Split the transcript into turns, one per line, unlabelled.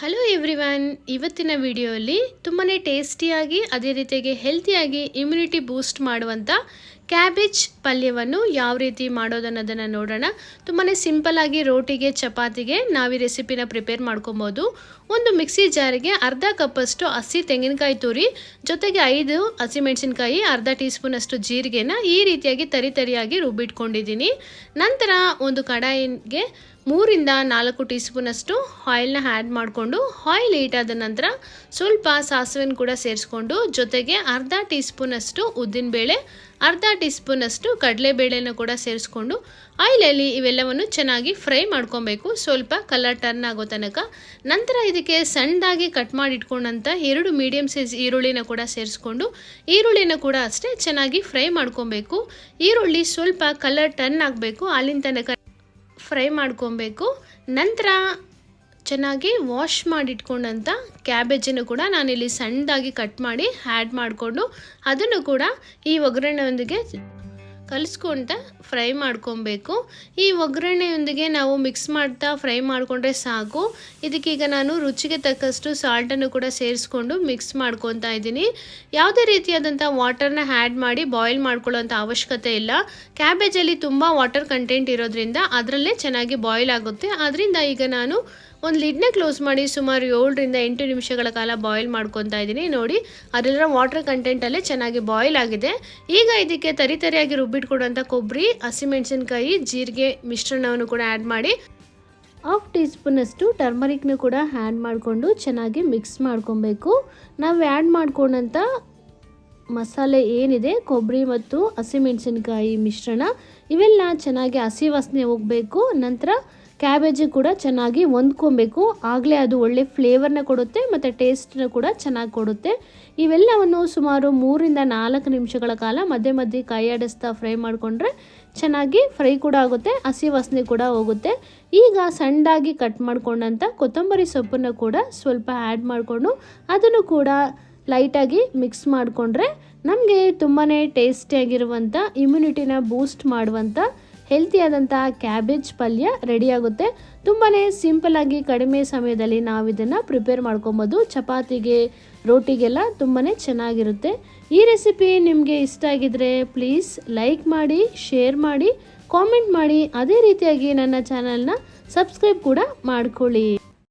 Hello everyone ಇವತ್ತಿನ ವಿಡಿಯೋಲಿ ತುಂಬಾ ಟೇಸ್ಟಿಯಾಗಿ ಅದೇ ರೀತಿಯಾಗಿ ಹೆಲ್ತಿಯಾಗಿ ಇಮ್ಯುನಿಟಿ ಬೂಸ್ಟ್ ಮಾಡುವಂಥ ಕ್ಯಾಬೇಜ್ ಪಲ್ಯವನ್ನು ಯಾವ ರೀತಿ ಮಾಡೋದನ್ನೋದನ್ನು ನೋಡೋಣ. ತುಂಬಾ ಸಿಂಪಲ್ಲಾಗಿ ರೋಟಿಗೆ, ಚಪಾತಿಗೆ ನಾವು ಈ ರೆಸಿಪಿನ ಪ್ರಿಪೇರ್ ಮಾಡ್ಕೊಬೋದು. ಒಂದು ಮಿಕ್ಸಿ ಜಾರಿಗೆ ಅರ್ಧ ಕಪ್ಪಷ್ಟು ಹಸಿ ತೆಂಗಿನಕಾಯಿ ತುರಿ, ಜೊತೆಗೆ ಐದು ಹಸಿಮೆಣಸಿನ್ಕಾಯಿ ಅರ್ಧ ಟೀ ಸ್ಪೂನಷ್ಟು ಜೀರಿಗೆನ ಈ ರೀತಿಯಾಗಿ ತರಿ ತರಿಯಾಗಿ ರುಬ್ಬಿಟ್ಕೊಂಡಿದ್ದೀನಿ. ನಂತರ ಒಂದು ಕಡಾಯಿಗೆ ಮೂರಿಂದ ನಾಲ್ಕು ಟೀ ಸ್ಪೂನಷ್ಟು ಆಯಿಲ್ನ ಆ್ಯಡ್ ಮಾಡಿಕೊಂಡು, ಆಯಿಲ್ ಹೀಟಾದ ನಂತರ ಸ್ವಲ್ಪ ಸಾಸಿವೆನ ಕೂಡ ಸೇರಿಸ್ಕೊಂಡು, ಜೊತೆಗೆ ಅರ್ಧ ಟೀ ಸ್ಪೂನಷ್ಟು ಉದ್ದಿನಬೇಳೆ, ಅರ್ಧ ಟೀ ಸ್ಪೂನಷ್ಟು ಕಡಲೆಬೇಳೆನ ಕೂಡ ಸೇರಿಸ್ಕೊಂಡು ಆಯಿಲಲ್ಲಿ ಇವೆಲ್ಲವನ್ನು ಚೆನ್ನಾಗಿ ಫ್ರೈ ಮಾಡ್ಕೊಬೇಕು. ಸ್ವಲ್ಪ ಕಲರ್ ಟರ್ನ್ ಆಗೋ ತನಕ. ನಂತರ ಇದಕ್ಕೆ ಸಣ್ಣದಾಗಿ ಕಟ್ ಮಾಡಿ ಇಟ್ಕೊಂಡಂಥ ಎರಡು ಮೀಡಿಯಮ್ ಸೈಜ್ ಈರುಳ್ಳಿನ ಕೂಡ ಸೇರಿಸ್ಕೊಂಡು ಈರುಳ್ಳಿನ ಕೂಡ ಅಷ್ಟೇ ಚೆನ್ನಾಗಿ ಫ್ರೈ ಮಾಡ್ಕೊಬೇಕು. ಈರುಳ್ಳಿ ಸ್ವಲ್ಪ ಕಲರ್ ಟರ್ನ್ ಆಗಬೇಕು. ಅಲ್ಲಿನ ತನಕ ಫ್ರೈ ಮಾಡ್ಕೊಬೇಕು. ನಂತರ ಚೆನ್ನಾಗಿ ವಾಶ್ ಮಾಡಿಟ್ಕೊಂಡಂಥ ಕ್ಯಾಬೇಜನ್ನು ಕೂಡ ನಾನಿಲ್ಲಿ ಸಣ್ಣದಾಗಿ ಕಟ್ ಮಾಡಿ ಆ್ಯಡ್ ಮಾಡಿಕೊಂಡು ಅದನ್ನು ಕೂಡ ಈ ಒಗ್ಗರಣೆಯೊಂದಿಗೆ ಕಲಿಸ್ಕೊಂತ ಫ್ರೈ ಮಾಡ್ಕೊಬೇಕು. ಈ ಒಗ್ಗರಣೆಯೊಂದಿಗೆ ನಾವು ಮಿಕ್ಸ್ ಮಾಡ್ತಾ ಫ್ರೈ ಮಾಡಿಕೊಂಡ್ರೆ ಸಾಕು. ಇದಕ್ಕೀಗ ನಾನು ರುಚಿಗೆ ತಕ್ಕಷ್ಟು ಸಾಲ್ಟನ್ನು ಕೂಡ ಸೇರಿಸ್ಕೊಂಡು ಮಿಕ್ಸ್ ಮಾಡ್ಕೊತಾ ಇದ್ದೀನಿ. ಯಾವುದೇ ರೀತಿಯಾದಂಥ ವಾಟರ್ನ ಆ್ಯಡ್ ಮಾಡಿ ಬಾಯ್ಲ್ ಮಾಡ್ಕೊಳ್ಳೋಂಥ ಅವಶ್ಯಕತೆ ಇಲ್ಲ. ಕ್ಯಾಬೇಜಲ್ಲಿ ತುಂಬ ವಾಟರ್ ಕಂಟೆಂಟ್ ಇರೋದ್ರಿಂದ ಅದರಲ್ಲೇ ಚೆನ್ನಾಗಿ ಬಾಯ್ಲ್ ಆಗುತ್ತೆ. ಆದ್ದರಿಂದ ಈಗ ನಾನು ಒಂದು ಲಿಡ್ನ ಕ್ಲೋಸ್ ಮಾಡಿ ಸುಮಾರು ಏಳರಿಂದ ಎಂಟು ನಿಮಿಷಗಳ ಕಾಲ ಬಾಯ್ಲ್ ಮಾಡ್ಕೊತಾ ಇದ್ದೀನಿ. ನೋಡಿ ಅದೆಲ್ಲರ ವಾಟರ್ ಕಂಟೆಂಟಲ್ಲೇ ಚೆನ್ನಾಗಿ ಬಾಯ್ಲ್ ಆಗಿದೆ. ಈಗ ಇದಕ್ಕೆ ತರಿ ತರಿಯಾಗಿ ರುಬ್ಬಿಟ್ಕೊಡುವಂಥ ಕೊಬ್ಬರಿ ಹಸಿಮೆಣಸಿನ್ಕಾಯಿ ಜೀರಿಗೆ ಮಿಶ್ರಣವನ್ನು ಕೂಡ ಆ್ಯಡ್ ಮಾಡಿ ಹಾಫ್ ಟೀ ಸ್ಪೂನಷ್ಟು ಟರ್ಮರಿಕ್ನ ಕೂಡ ಆ್ಯಡ್ ಮಾಡಿಕೊಂಡು ಚೆನ್ನಾಗಿ ಮಿಕ್ಸ್ ಮಾಡ್ಕೊಬೇಕು. ನಾವು ಆ್ಯಡ್ ಮಾಡ್ಕೊಂಡಂಥ ಮಸಾಲೆ ಏನಿದೆ, ಕೊಬ್ಬರಿ ಮತ್ತು ಹಸಿಮೆಣಸಿನ್ಕಾಯಿ ಮಿಶ್ರಣ, ಇವೆಲ್ಲ ಚೆನ್ನಾಗಿ ಹಸಿ ವಾಸನೆ ಹೋಗಬೇಕು. ನಂತರ ಕ್ಯಾಬೇಜು ಕೂಡ ಚೆನ್ನಾಗಿ ಹೊಂದ್ಕೊಬೇಕು. ಆಗಲೇ ಅದು ಒಳ್ಳೆ ಫ್ಲೇವರ್ನ ಕೊಡುತ್ತೆ, ಮತ್ತು ಟೇಸ್ಟ್ನ ಕೂಡ ಚೆನ್ನಾಗಿ ಕೊಡುತ್ತೆ. ಇವೆಲ್ಲವನ್ನು ಸುಮಾರು ಮೂರಿಂದ ನಾಲ್ಕು ನಿಮಿಷಗಳ ಕಾಲ ಮಧ್ಯೆ ಮಧ್ಯೆ ಕೈ ಆಡಿಸ್ತಾ ಫ್ರೈ ಮಾಡಿಕೊಂಡ್ರೆ ಚೆನ್ನಾಗಿ ಫ್ರೈ ಕೂಡ ಆಗುತ್ತೆ, ಹಸಿ ವಾಸನೆ ಕೂಡ ಹೋಗುತ್ತೆ. ಈಗ ಸಣ್ಣದಾಗಿ ಕಟ್ ಮಾಡ್ಕೊಂಡಂಥ ಕೊತ್ತಂಬರಿ ಸೊಪ್ಪನ್ನು ಕೂಡ ಸ್ವಲ್ಪ ಆ್ಯಡ್ ಮಾಡಿಕೊಂಡು ಅದನ್ನು ಕೂಡ ಲೈಟಾಗಿ ಮಿಕ್ಸ್ ಮಾಡಿಕೊಂಡ್ರೆ ನಮಗೆ ತುಂಬಾ ಟೇಸ್ಟಿಯಾಗಿರುವಂಥ ಇಮ್ಯುನಿಟಿನ ಬೂಸ್ಟ್ ಮಾಡುವಂಥ ಹೆಲ್ತಿಯಾದಂಥ ಕ್ಯಾಬೇಜ್ ಪಲ್ಯ ರೆಡಿಯಾಗುತ್ತೆ ತುಂಬಾ ಸಿಂಪಲ್ಲಾಗಿ ಕಡಿಮೆ ಸಮಯದಲ್ಲಿ ನಾವು ಇದನ್ನು ಪ್ರಿಪೇರ್ ಮಾಡ್ಕೊಬೋದು. ಚಪಾತಿಗೆ, ರೋಟಿಗೆಲ್ಲ ತುಂಬಾ ಚೆನ್ನಾಗಿರುತ್ತೆ. ಈ ರೆಸಿಪಿ ನಿಮಗೆ ಇಷ್ಟ ಆಗಿದ್ರೆ ಪ್ಲೀಸ್ ಲೈಕ್ ಮಾಡಿ ಶೇರ್ ಮಾಡಿ ಕಾಮೆಂಟ್ ಮಾಡಿ. ಅದೇ ರೀತಿಯಾಗಿ ನನ್ನ ಚಾನಲ್ನ ಸಬ್ಸ್ಕ್ರೈಬ್ ಕೂಡ ಮಾಡ್ಕೊಳ್ಳಿ.